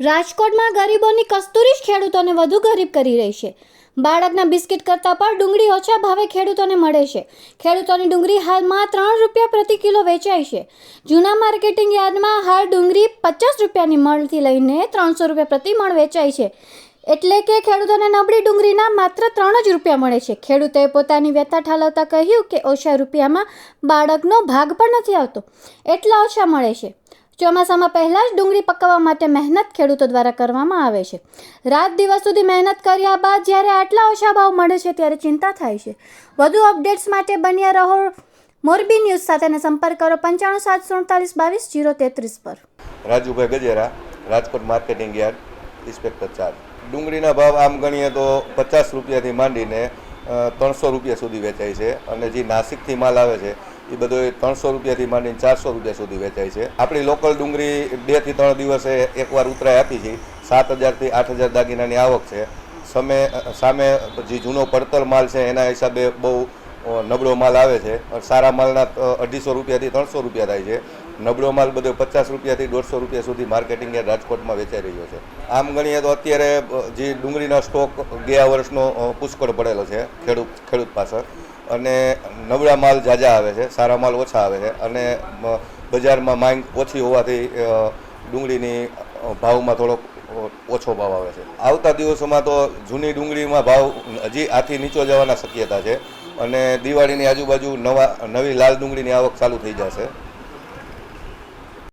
રાજકોટમાં ગરીબોની કસ્તુરી જ ખેડૂતોને વધુ ગરીબ કરી રહી છે. બાળકના બિસ્કિટ કરતાં પણ ડુંગળી ઓછા ભાવે ખેડૂતોને મળે છે. ખેડૂતોની ડુંગળી હાલમાં ત્રણ રૂપિયા પ્રતિ કિલો વેચાય છે. જૂના માર્કેટિંગ યાર્ડમાં હાલ ડુંગળી પચાસ રૂપિયાની મળથી લઈને ત્રણસો રૂપિયા પ્રતિ મણ વેચાય છે. એટલે કે ખેડૂતોને નબળી ડુંગળીના માત્ર ત્રણ જ રૂપિયા મળે છે. ખેડૂતોએ પોતાની વ્યથા ઠાલવતા કહ્યું કે ઓછા રૂપિયામાં બાળકનો ભાગ પણ નથી આવતો. એટલા ઓછા મળે છે. ચોમાસામાં પહેલાં જ ડુંગળી પકવવા માટે મહેનત ખેડૂતો દ્વારા કરવામાં આવે છે. રાત દિવસ સુધી મહેનત કર્યા બાદ જ્યારે આટલા ઓછા ભાવ મળે છે ત્યારે ચિંતા થાય છે. વધુ અપડેટ્સ માટે બન્યા રહો મોરબી ન્યૂઝ સાથેનો સંપર્ક કરો પંચાણું સાત સુડતાલીસ બાવીસ જીરો તેત્રીસ પર. Rajubhai Gajera, Rajkot marketing yard, inspector charge ડુંગળીના ભાવ આમ ગણીએ તો પચાસ રૂપિયાથી માંડીને ત્રણસો રૂપિયા સુધી વેચાય છે અને જે નાસિકથી માલ આવે છે, એ બધો ત્રણસો રૂપિયાથી માંડીને ચારસો રૂપિયા સુધી વેચાય છે. આપણી લોકલ ડુંગળી બેથી ત્રણ દિવસે એકવાર ઉતરાય આપી છે. સાત હજારથી આઠ હજાર દાગીનાની આવક છે. સામે સામે જે જૂનો પડતર માલ છે, એના હિસાબે બહુ નબળો માલ આવે છે. સારા માલના અઢીસો રૂપિયાથી ત્રણસો રૂપિયા થાય છે. નબળો માલ બધો પચાસ રૂપિયાથી દોઢસો રૂપિયા સુધી માર્કેટિંગ રાજકોટમાં વેચાઈ રહ્યો છે. આમ ગણીએ તો અત્યારે જે ડુંગળીનો સ્ટોક ગયા વર્ષનો પુષ્કળ પડેલો છે, ખેડૂત ખેડૂત પાસે અને નબળા માલ ઝાઝા આવે છે, સારા માલ ઓછા આવે છે. અને બજારમાં માંગ ઓછી હોવાથી ડુંગળીની ભાવમાં થોડોક ઓછો ભાવ આવે છે. આવતા દિવસોમાં તો જૂની ડુંગળીમાં ભાવ હજી આથી નીચો જવાના શક્યતા છે અને દિવાળીની આજુબાજુ નવા નવી લાલ ડુંગળીની આવક ચાલુ થઈ જશે.